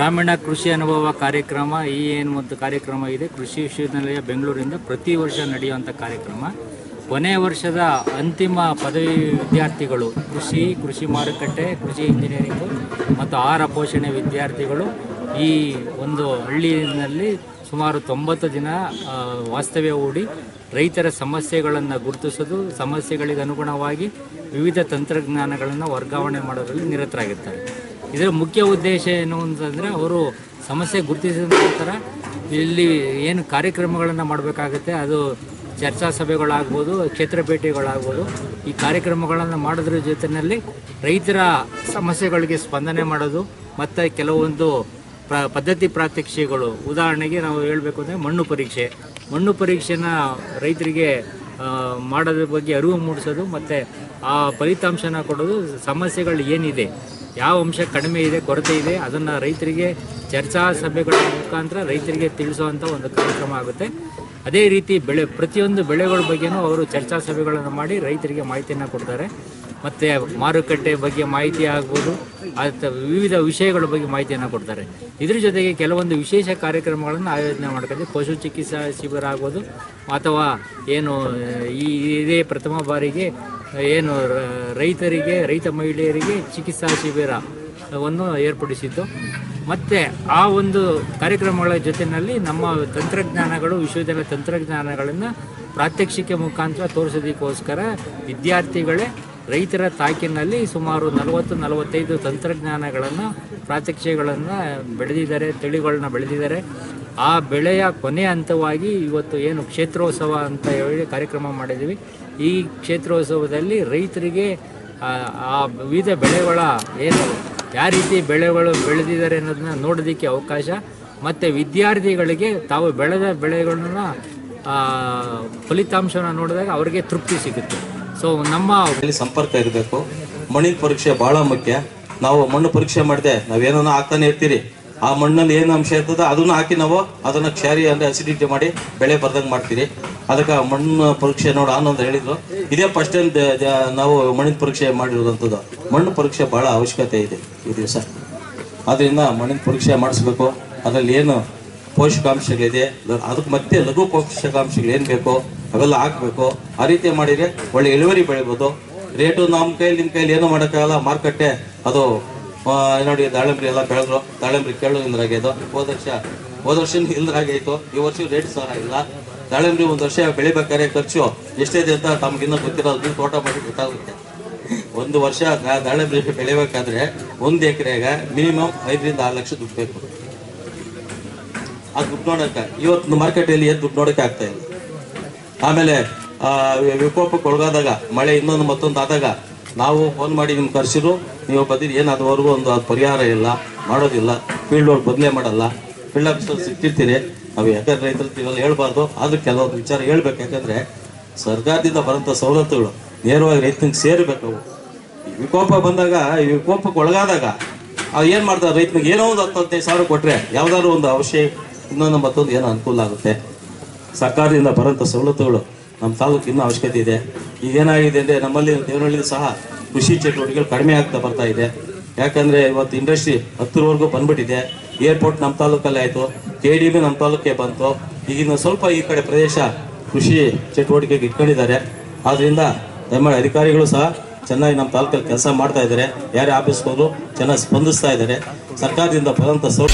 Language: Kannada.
ಗ್ರಾಮೀಣ ಕೃಷಿ ಅನುಭವ ಕಾರ್ಯಕ್ರಮ, ಈ ಏನು ಒಂದು ಕಾರ್ಯಕ್ರಮ ಇದೆ, ಕೃಷಿ ವಿಶ್ವವಿದ್ಯಾಲಯ ಬೆಂಗಳೂರಿಂದ ಪ್ರತಿ ವರ್ಷ ನಡೆಯುವಂಥ ಕಾರ್ಯಕ್ರಮ. ಕೊನೆಯ ವರ್ಷದ ಅಂತಿಮ ಪದವಿ ವಿದ್ಯಾರ್ಥಿಗಳು ಕೃಷಿ ಕೃಷಿ ಮಾರುಕಟ್ಟೆ, ಕೃಷಿ ಇಂಜಿನಿಯರಿಂಗು ಮತ್ತು ಆಹಾರ ಪೋಷಣೆ ವಿದ್ಯಾರ್ಥಿಗಳು ಈ ಒಂದು ಹಳ್ಳಿಯಲ್ಲಿ ಸುಮಾರು ತೊಂಬತ್ತು ದಿನ ವಾಸ್ತವ್ಯ ಹೂಡಿ ರೈತರ ಸಮಸ್ಯೆಗಳನ್ನು ಗುರುತಿಸೋದು, ಸಮಸ್ಯೆಗಳಿಗೆ ಅನುಗುಣವಾಗಿ ವಿವಿಧ ತಂತ್ರಜ್ಞಾನಗಳನ್ನು ವರ್ಗಾವಣೆ ಮಾಡೋದರಲ್ಲಿ ನಿರತರಾಗಿರ್ತಾರೆ. ಇದರ ಮುಖ್ಯ ಉದ್ದೇಶ ಏನು ಅಂತಂದರೆ ಅವರು ಸಮಸ್ಯೆ ಗುರುತಿಸಿದ ನಂತರ ಇಲ್ಲಿ ಏನು ಕಾರ್ಯಕ್ರಮಗಳನ್ನು ಮಾಡಬೇಕಾಗುತ್ತೆ, ಅದು ಚರ್ಚಾ ಸಭೆಗಳಾಗ್ಬೋದು ಕ್ಷೇತ್ರ ಭೇಟಿಗಳಾಗ್ಬೋದು ಈ ಕಾರ್ಯಕ್ರಮಗಳನ್ನು ಮಾಡೋದ್ರ ಜೊತೆಯಲ್ಲಿ ರೈತರ ಸಮಸ್ಯೆಗಳಿಗೆ ಸ್ಪಂದನೆ ಮಾಡೋದು, ಮತ್ತು ಕೆಲವೊಂದು ಪ್ರ, ಪದ್ಧತಿ ಪ್ರಾತ್ಯಕ್ಷಿಗಳು ಉದಾಹರಣೆಗೆ ನಾವು ಹೇಳಬೇಕು ಅಂದರೆ ಮಣ್ಣು ಪರೀಕ್ಷೆ. ಮಣ್ಣು ಪರೀಕ್ಷೆನ ರೈತರಿಗೆ ಮಾಡೋದ್ರ ಬಗ್ಗೆ ಅರಿವು ಮೂಡಿಸೋದು, ಮತ್ತು ಆ ಫಲಿತಾಂಶನ ಕೊಡೋದು ಸಮಸ್ಯೆಗಳು ಏನಿದೆ. ಯಾವ ಅಂಶ ಕಡಿಮೆ ಇದೆ, ಕೊರತೆ ಇದೆ, ಅದನ್ನು ರೈತರಿಗೆ ಚರ್ಚಾ ಸಭೆಗಳ ಮುಖಾಂತರ ರೈತರಿಗೆ ತಿಳಿಸುವಂಥ ಒಂದು ಕಾರ್ಯಕ್ರಮ ಆಗುತ್ತೆ. ಅದೇ ರೀತಿ ಬೆಳೆ, ಪ್ರತಿಯೊಂದು ಬೆಳೆಗಳ ಬಗ್ಗೆನೂ ಅವರು ಚರ್ಚಾ ಸಭೆಗಳನ್ನು ಮಾಡಿ ರೈತರಿಗೆ ಮಾಹಿತಿಯನ್ನು ಕೊಡ್ತಾರೆ. ಮತ್ತು ಮಾರುಕಟ್ಟೆ ಬಗ್ಗೆ ಮಾಹಿತಿ ಆಗ್ಬೋದು ಅಥವಾ ವಿವಿಧ ವಿಷಯಗಳ ಬಗ್ಗೆ ಮಾಹಿತಿಯನ್ನು ಕೊಡ್ತಾರೆ. ಇದ್ರ ಜೊತೆಗೆ ಕೆಲವೊಂದು ವಿಶೇಷ ಕಾರ್ಯಕ್ರಮಗಳನ್ನು ಆಯೋಜನೆ ಮಾಡ್ಕೊಂಡು ಪಶು ಚಿಕಿತ್ಸಾ ಶಿಬಿರ ಆಗ್ಬೋದು, ಅಥವಾ ಏನು, ಈ ಇದೇ ಪ್ರಥಮ ಬಾರಿಗೆ ಏನು ರೈತರಿಗೆ, ರೈತ ಮಹಿಳೆಯರಿಗೆ ಚಿಕಿತ್ಸಾ ಶಿಬಿರವನ್ನು ಏರ್ಪಡಿಸಿದ್ದು. ಮತ್ತು ಆ ಒಂದು ಕಾರ್ಯಕ್ರಮಗಳ ಜೊತೆಯಲ್ಲಿ ನಮ್ಮ ತಂತ್ರಜ್ಞಾನಗಳು, ವಿಶ್ವವಿದ್ಯಾಲಯ ತಂತ್ರಜ್ಞಾನಗಳನ್ನು ಪ್ರಾತ್ಯಕ್ಷಿಕೆ ಮುಖಾಂತರ ತೋರಿಸೋದಕ್ಕೋಸ್ಕರ ವಿದ್ಯಾರ್ಥಿಗಳೇ ರೈತರ ತಾಕಿನಲ್ಲಿ ಸುಮಾರು ನಲವತ್ತು, ನಲವತ್ತೈದು ತಂತ್ರಜ್ಞಾನಗಳನ್ನು, ಪ್ರಾತ್ಯಕ್ಷಿಕೆಗಳನ್ನು ಬೆಳೆದಿದ್ದಾರೆ, ತಳಿಗಳನ್ನ ಬೆಳೆದಿದ್ದಾರೆ. ಆ ಬೆಳೆಯ ಕೊನೆಯ ಹಂತವಾಗಿ ಇವತ್ತು ಏನು ಕ್ಷೇತ್ರೋತ್ಸವ ಅಂತ ಹೇಳಿ ಕಾರ್ಯಕ್ರಮ ಮಾಡಿದ್ದೀವಿ. ಈ ಕ್ಷೇತ್ರೋತ್ಸವದಲ್ಲಿ ರೈತರಿಗೆ, ಆ ವಿವಿಧ ಬೆಳೆಗಳ ಏನು, ಯಾವ ರೀತಿ ಬೆಳೆಗಳು ಬೆಳೆದಿದ್ದಾರೆ ಅನ್ನೋದನ್ನ ನೋಡೋದಕ್ಕೆ ಅವಕಾಶ. ಮತ್ತು ವಿದ್ಯಾರ್ಥಿಗಳಿಗೆ ತಾವು ಬೆಳೆದ ಬೆಳೆಗಳನ್ನ ಫಲಿತಾಂಶನ ನೋಡಿದಾಗ ಅವರಿಗೆ ತೃಪ್ತಿ ಸಿಗುತ್ತೆ. ಸೊ ನಮ್ಮ ಸಂಪರ್ಕ ಇರಬೇಕು. ಮಣ್ಣಿನ ಪರೀಕ್ಷೆ ಬಹಳ ಮುಖ್ಯ. ನಾವು ಮಣ್ಣು ಪರೀಕ್ಷೆ ಮಾಡಿದೆ ನಾವೇನೋ ಆಗ್ತಾನೆ ಇರ್ತೀರಿ. ಆ ಮಣ್ಣಲ್ಲಿ ಏನು ಅಂಶ ಇರ್ತದೆ ಅದನ್ನು ಹಾಕಿ ನಾವು ಅದನ್ನು ಕ್ಷಾರಿ ಅಂದರೆ ಅಸಿಡಿಟಿ ಮಾಡಿ ಬೆಳೆ ಬರ್ದಂಗೆ ಮಾಡ್ತೀರಿ ಅದಕ್ಕೆ ಮಣ್ಣು ಪರೀಕ್ಷೆ ನೋಡು ಅಂತ ಹೇಳಿದ್ರು. ಇದೇ ಫಸ್ಟ್ ಟೈಮ್ ನಾವು ಮಣ್ಣಿನ ಪರೀಕ್ಷೆ ಮಾಡಿರೋದಂಥದ್ದು ಮಣ್ಣು ಪರೀಕ್ಷೆ ಭಾಳ ಅವಶ್ಯಕತೆ ಇದೆ ಈ ದಿವಸ. ಅದರಿಂದ ಮಣ್ಣಿನ ಪರೀಕ್ಷೆ ಮಾಡಿಸ್ಬೇಕು. ಅದರಲ್ಲಿ ಏನು ಪೋಷಕಾಂಶಗಳಿದೆ ಅದಕ್ಕೆ ಮತ್ತೆ ಲಘು ಪೋಷಕಾಂಶಗಳು ಏನು ಬೇಕೋ ಅವೆಲ್ಲ ಹಾಕಬೇಕು. ಆ ರೀತಿ ಮಾಡಿದರೆ ಒಳ್ಳೆ ಇಳುವರಿ ಬೆಳಿಬೋದು. ರೇಟು ನಮ್ಮ ಕೈಲಿ ನಿಮ್ಮ ಕೈಲಿ ಏನೂ ಮಾಡೋಕ್ಕಾಗಲ್ಲ. ಮಾರುಕಟ್ಟೆ ಅದು ನೋಡಿ, ದಾಳಿಂಬ್ರಿ ಎಲ್ಲ ಬೆಳೆದ್ರು. ದಾಳಿಂಬ್ರಿ ಕೇಳು ಇಲ್ದ್ರಾಗ್ಯದು ಹೋದ ವರ್ಷ ಹೋದ ವರ್ಷ ಇಲ್ದ್ರಾಗೈತು ಈ ವರ್ಷ ರೇಟ್ ಸಹ ಇಲ್ಲ. ದಾಳಿಂಬ್ರಿ ಒಂದು ವರ್ಷ ಬೆಳಿಬೇಕಾದ್ರೆ ಖರ್ಚು ಎಷ್ಟಿದೆ ಅಂತ ತಮ್ಗಿನ್ನ ಗೊತ್ತಿರೋದು. ತೋಟ ಮಾಡಿ ಗೊತ್ತಾಗುತ್ತೆ. ಒಂದು ವರ್ಷ ದಾಳಿಂಬ್ರಿ ಬೆಳಿಬೇಕಾದ್ರೆ ಒಂದು ಎಕರೆಗೆ ಮಿನಿಮಮ್ ಐದರಿಂದ ಆರು ಲಕ್ಷ ದುಡ್ಡು ಬೇಕು. ಆ ದುಡ್ಡು ನೋಡಕ್ಕೆ ಇವತ್ತು ಮಾರ್ಕೆಟಲ್ಲಿ ಏನು ದುಡ್ಡು ನೋಡಕ್ಕೆ ಆಗ್ತಾ ಇಲ್ಲ. ಆಮೇಲೆ ವಿಕೋಪಕ್ಕೆ ಒಳಗಾದಾಗ, ಮಳೆ ಇನ್ನೊಂದು ಮತ್ತೊಂದು ಆದಾಗ ನಾವು ಫೋನ್ ಮಾಡಿ ನಿಮ್ಗೆ ಕರೆಸಿದ್ರು ನೀವು ಬಂದಿದ್ದು ಏನು ಅದುವರೆಗೂ ಒಂದು ಅದು ಪರಿಹಾರ ಇಲ್ಲ, ಮಾಡೋದಿಲ್ಲ ಫೀಲ್ಡ್ ವರ್ಕ್ ಬದಲೇ ಮಾಡಲ್ಲ ಫೀಲ್ಡ್ ಆಫೀಸಲ್ಲಿ ಸಿಕ್ಕಿರ್ತೀರಿ ನಾವು ಯಾಕಂದ್ರೆ ರೈತರು ಇವೆಲ್ಲ ಹೇಳ್ಬಾರ್ದು, ಆದ್ರೆ ಕೆಲವೊಂದು ವಿಚಾರ ಹೇಳ್ಬೇಕು, ಯಾಕಂದ್ರೆ ಸರ್ಕಾರದಿಂದ ಬರೋಂಥ ಸವಲತ್ತುಗಳು ನೇರವಾಗಿ ರೈತನಿಗೆ ಸೇರಬೇಕು ಅವು. ವಿಕೋಪ ಬಂದಾಗ, ಈ ವಿಕೋಪಕ್ಕೆ ಒಳಗಾದಾಗ ಅವು ಏನು ಮಾಡ್ತಾರೆ ರೈತನಿಗೆ, ಏನೋ ಒಂದು ಹತ್ತು ಹದಿನೈದು ಸಾವಿರ ಕೊಟ್ಟರೆ ಯಾವುದಾದ್ರು ಒಂದು ಅವಶ್ಯ, ಇನ್ನೊಂದು ಮತ್ತೊಂದು ಏನೋ ಅನುಕೂಲ ಆಗುತ್ತೆ. ಸರ್ಕಾರದಿಂದ ಬರೋಂಥ ಸವಲತ್ತುಗಳು ನಮ್ಮ ತಾಲೂಕು ಇನ್ನೂ ಅವಶ್ಯಕತೆ ಇದೆ. ಈಗ ಏನಾಗಿದೆ ಅಂದರೆ ನಮ್ಮಲ್ಲಿ ದೇವನಹಳ್ಳಿ ಸಹ ಕೃಷಿ ಚಟುವಟಿಕೆಗಳು ಕಡಿಮೆ ಆಗ್ತಾ ಬರ್ತಾ ಇದೆ. ಯಾಕಂದರೆ ಇವತ್ತು ಇಂಡಸ್ಟ್ರಿ ಹತ್ತರವರೆಗೂ ಬಂದ್ಬಿಟ್ಟಿದೆ. ಏರ್ಪೋರ್ಟ್ ನಮ್ಮ ತಾಲೂಕಲ್ಲಿ ಆಯಿತು. ಕೆ ಡಿ ಬಿ ನಮ್ಮ ತಾಲೂಕಿಗೆ ಬಂತು. ಈಗಿನ ಸ್ವಲ್ಪ ಈ ಕಡೆ ಪ್ರದೇಶ ಕೃಷಿ ಚಟುವಟಿಕೆಗೆ ಇಟ್ಕೊಂಡಿದ್ದಾರೆ. ಆದ್ದರಿಂದ ದಯಮಾಡಿ ಅಧಿಕಾರಿಗಳು ಸಹ ಚೆನ್ನಾಗಿ ನಮ್ಮ ತಾಲೂಕಲ್ಲಿ ಕೆಲಸ ಮಾಡ್ತಾ ಇದ್ದಾರೆ. ಯಾರೇ ಆಫೀಸ್ಗೆ ಚೆನ್ನಾಗಿ ಸ್ಪಂದಿಸ್ತಾ ಇದ್ದಾರೆ. ಸರ್ಕಾರದಿಂದ ಬರೋಂಥ ಸೌ